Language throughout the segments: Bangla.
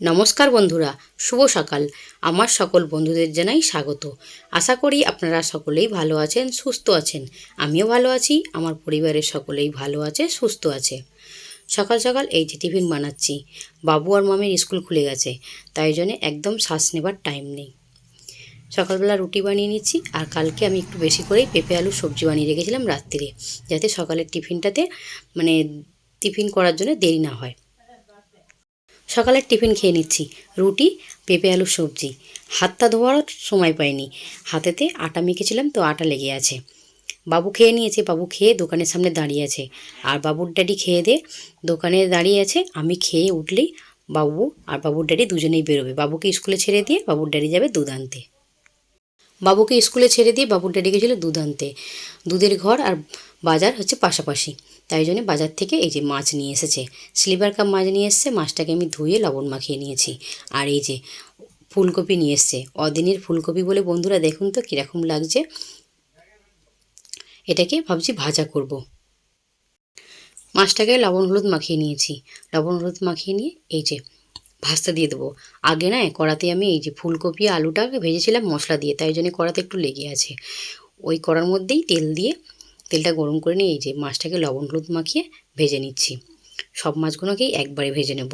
নমস্কার বন্ধুরা, শুভ সকাল। আমার সকল বন্ধুদের জানাই স্বাগত। আশা করি আপনারা সকলেই ভালো আছেন, সুস্থ আছেন। আমিও ভালো আছি, আমার পরিবারের সকলেই ভালো আছে, সুস্থ আছে। সকাল সকাল এই যে টিফিন বানাচ্ছি, বাবু আর মামির স্কুল খুলে গেছে, তাই জন্যে একদম শ্বাস নেবার টাইম নেই। সকালবেলা রুটি বানিয়ে নিচ্ছি, আর কালকে আমি একটু বেশি করেই পেঁপে, আলু, সবজি বানিয়ে রেখেছিলাম রাত্রিরে যাতে সকালের টিফিনটাতে মানে টিফিন করার জন্য দেরি না হয়। সকালের টিফিন খেয়ে নিচ্ছি। রুটি, পেঁপে, আলু, সবজি। হাতটা ধোয়ারও সময় পাইনি। হাতেতে আটা মেখেছিলাম তো আটা লেগে আছে। বাবু খেয়ে নিয়েছে। বাবু খেয়ে দোকানের সামনে দাঁড়িয়ে আছে। আর বাবুর ড্যাডি খেয়ে দে, দোকানে দাঁড়িয়ে আছে। আমি খেয়ে উঠলেই বাবু আর বাবুর ড্যাডি দুজনেই বেরোবে। বাবুকে স্কুলে ছেড়ে দিয়ে বাবুর ড্যাডি যাবে দুধ আনতে। বাবুকে স্কুলে ছেড়ে দিয়ে বাবুর ড্যাডি গেছিল দুধ আনতে। দুধের ঘর আর বাজার হচ্ছে পাশাপাশি। তাই জন্য বাজার থেকে এই যে মাছ নিয়ে এসেছে স্লিভার কাপ মাছ নিয়ে এসছে, মাছটাকে আমি ধুয়ে লবণ মাখিয়ে নিয়েছি। আর এই যে ফুলকপি নিয়ে এসছে, অদিনের ফুলকপি বলে বন্ধুরা দেখুন তো কীরকম লাগছে। এটাকে ভাবছি ভাজা করব। মাছটাকে লবণ হলুদ মাখিয়ে নিয়েছি। লবণ হলুদ মাখিয়ে নিয়ে এই যে ভাজতে দিয়ে দেবো। আগে না, কড়াতে আমি এই যে ফুলকপি, আলুটাকে ভেজেছিলাম মশলা দিয়ে, তাই জন্য কড়াতে একটু লেগে আছে। ওই কড়ার মধ্যেই তেল দিয়ে তেলটা গরম করে নিয়ে এই যে মাছটাকে লবণ হলুদ মাখিয়ে ভেজে নিচ্ছি। সব মাছগুলোকেই একবারে ভেজে নেব।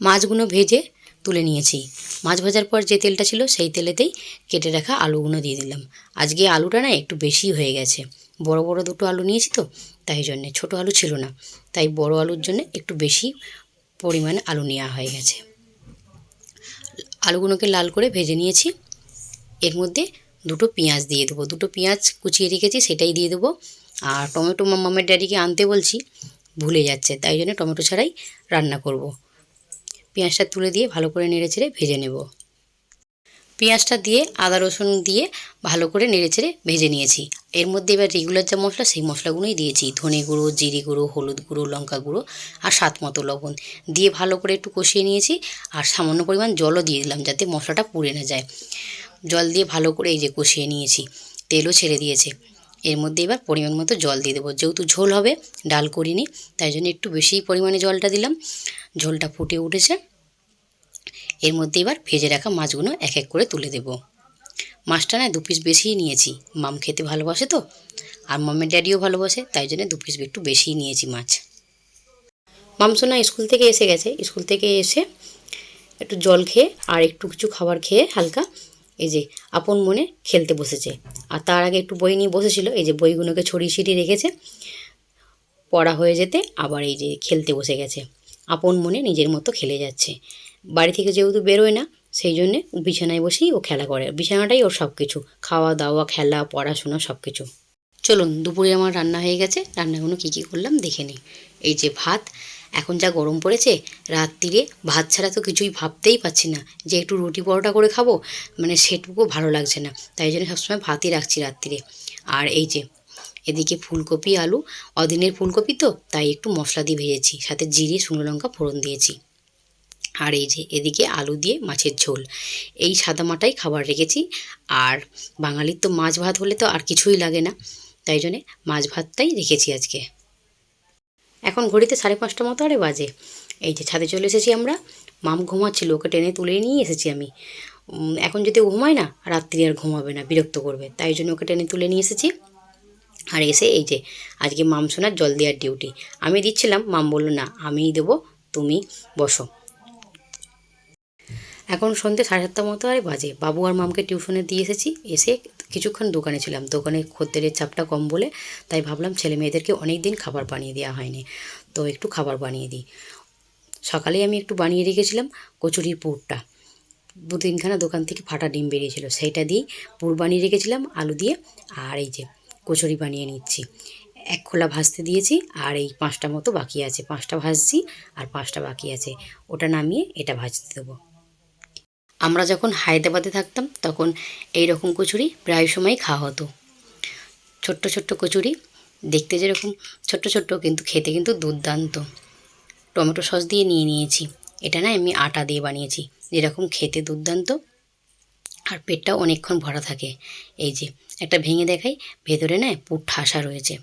মাছগুলো ভেজে তুলে নিয়েছি। মাছ ভাজার পর যে তেলটা ছিল সেই তেলেতেই কেটে রাখা আলুগুলো দিয়ে দিলাম। আজকে আলুটা না একটু বেশি হয়ে গেছে। বড় বড় দুটো আলু নিয়েছি তো, তাই জন্যে ছোটো আলু ছিল না। তাই বড় আলুর জন্য একটু বেশি পরিমাণে আলু নেওয়া হয়ে গেছে। আলুগুলোকে লাল করে ভেজে নিয়েছি। এর মধ্যে দুটো পেঁয়াজ দিয়ে দেবো। দুটো পেঁয়াজ কুচিয়ে রেখেছি, সেটাই দিয়ে দেবো। আর টমেটো মামের ড্যাডিকে আনতে বলছি, ভুলে যাচ্ছে, তাই জন্য টমেটো ছাড়াই রান্না করব। পেঁয়াজটা তুলে দিয়ে ভালো করে নেড়ে ছেড়ে ভেজে নেব। পেঁয়াজটা দিয়ে আদা, রসুন দিয়ে ভালো করে নেড়ে ছেড়ে ভেজে নিয়েছি। এর মধ্যে এবার রেগুলার যা মশলা, সেই মশলাগুলোই দিয়েছি। ধনে গুঁড়ো, জিরে গুঁড়ো, হলুদ গুঁড়ো, লঙ্কা গুঁড়ো আর স্বাদ মতো লবণ দিয়ে ভালো করে একটু কষিয়ে নিয়েছি। আর সামান্য পরিমাণ জলও দিয়ে দিলাম যাতে মশলাটা পুড়ে না যায়। জল দিয়ে ভালো করে এই যে কষিয়ে নিয়েছি। তেলও ছেড়ে দিয়েছে। এর মধ্যে এবার পরিমাণ মতো জল দিয়ে দেবো। যেহেতু ঝোল হবে, ডাল করিনি, তাই জন্য একটু বেশি পরিমাণে জলটা দিলাম। ঝোলটা ফুটে উঠেছে। এর মধ্যে এবার ভেজে রাখা মাছগুলো এক এক করে তুলে দেব। মাছটা না দু পিস বেশিই নিয়েছি। মাম খেতে ভালোবাসে তো, আর মামের ড্যাডিও ভালোবাসে, তাই জন্য দু পিস একটু বেশিই নিয়েছি মাছ। মামসোনা স্কুল থেকে এসে গেছে। স্কুল থেকে এসে একটু জল খেয়ে আর একটু কিছু খাবার খেয়ে হালকা এই যে আপন মনে খেলতে বসেছে। আর তার আগে একটু বই নিয়ে বসেছিল, এই যে বইগুলোকে ছড়িয়ে ছিটিয়ে রেখেছে। পড়া হয়ে যেতে আবার এই যে খেলতে বসে গেছে। আপন মনে নিজের মতো খেলে যাচ্ছে। বাড়ি থেকে যেহেতু বেরোয় না, সেই জন্যে বিছানায় বসেই ও খেলা করে। বিছানাটাই ওর সব কিছু খাওয়া দাওয়া, খেলা, পড়াশোনা সব কিছু চলুন, দুপুরে আমার রান্না হয়ে গেছে। রান্নাগুলো কী কী করলাম দেখে নিই। এই যে ভাত এখন যা গরম পড়েছে, রাত্রিরে ভাত ছাড়া তো কিছুই ভাবতেই পাচ্ছি না যে একটু রুটি পরোটা করে খাব মানে সেটুকু ভালো লাগছে না। তাই জন্য সবসময় ভাতই রাখছি রাত্রিরে। আর এই যে, এদিকে ফুলকপি, আলু, অদিনের ফুলকপি তো, তাই একটু মশলা দিয়ে ভেজেছি, সাথে জিরে, শুকনো লঙ্কা ফোড়ন দিয়েছি। আর এই যে, এদিকে আলু দিয়ে মাছের ঝোল। এই সাদা মাটাই খাবার রেখেছি, আর বাঙালির তো মাছ ভাত হলে তো আর কিছুই লাগে না। তাই জন্যে মাছ ভাতটাই রেখেছি আজকে। এখন ঘড়িতে সাড়ে পাঁচটা মতো, আরে বাজে। এই যে ছাদে চলে এসেছি আমরা। মাম ঘুমাচ্ছিল, ওকে টেনে তুলে নিয়ে এসেছি আমি। এখন যদি ঘুমায় না, রাত্রি আর ঘুমাবে না, বিরক্ত করবে। তাই জন্য ওকে টেনে তুলে নিয়ে এসেছি। আর এসে এই যে, আজকে মাম সোনার জল দেওয়ার ডিউটি আমি দিচ্ছিলাম, মাম বলল, না, আমিই দেবো, তুমি বসো। এখন সন্ধ্যে সাড়ে সাতটা মতো আর বাজে। বাবু আর মামকে টিউশনে দিয়ে এসেছি, এসে কিছুক্ষণ দোকানে ছিলাম। দোকানে খদ্দেরের চাপটা কম বলে তাই ভাবলাম ছেলে মেয়েদেরকে অনেক দিন খাবার বানিয়ে দেওয়া হয়নি। তো একটু খাবার বানিয়ে দিই। সকালে আমি একটু বানিয়ে রেখেছিলাম কচুরির পুরটা। দু তিনখানা দোকান থেকে ফাটা ডিম বেরিয়েছিল, সেইটা দিয়েই পুর বানিয়ে রেখেছিলাম, আলু দিয়ে, আর এই যে কচুরি বানিয়ে নিচ্ছি। এক খোলা ভাজতে দিয়েছি, আর এই পাঁচটা মতো বাকি আছে। পাঁচটা ভাজছি, আর পাঁচটা বাকি আছে। ওটা নামিয়ে এটা ভাজতে দেবো। আমরা যখন হায়দ্রাবাদে থাকতাম, তখন এই রকম কচুরি প্রায় সময় খাওয়া হতো। ছোট্ট ছোট্ট কচুরি, দেখতে যেরকম ছোট্ট ছোট্ট, কিন্তু খেতে কিন্তু দুর্দান্ত। টমেটো সস দিয়ে নিয়ে নিয়েছি। এটা না এমনি আটা দিয়ে বানিয়েছি। যেরকম খেতে দুর্দান্ত, আর পেটটাও অনেকক্ষণ ভরা থাকে। এই যে, একটা ভেঙে দেখাই, ভেতরে না পুর ঠাসা রয়েছে।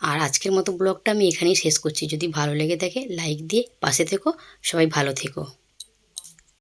আর আজকের মতো ব্লগটা আমি এখানেই শেষ করছি। যদি ভালো লেগে থাকে, লাইক দিয়ে পাশে থেকো। সবাই ভালো থেকো।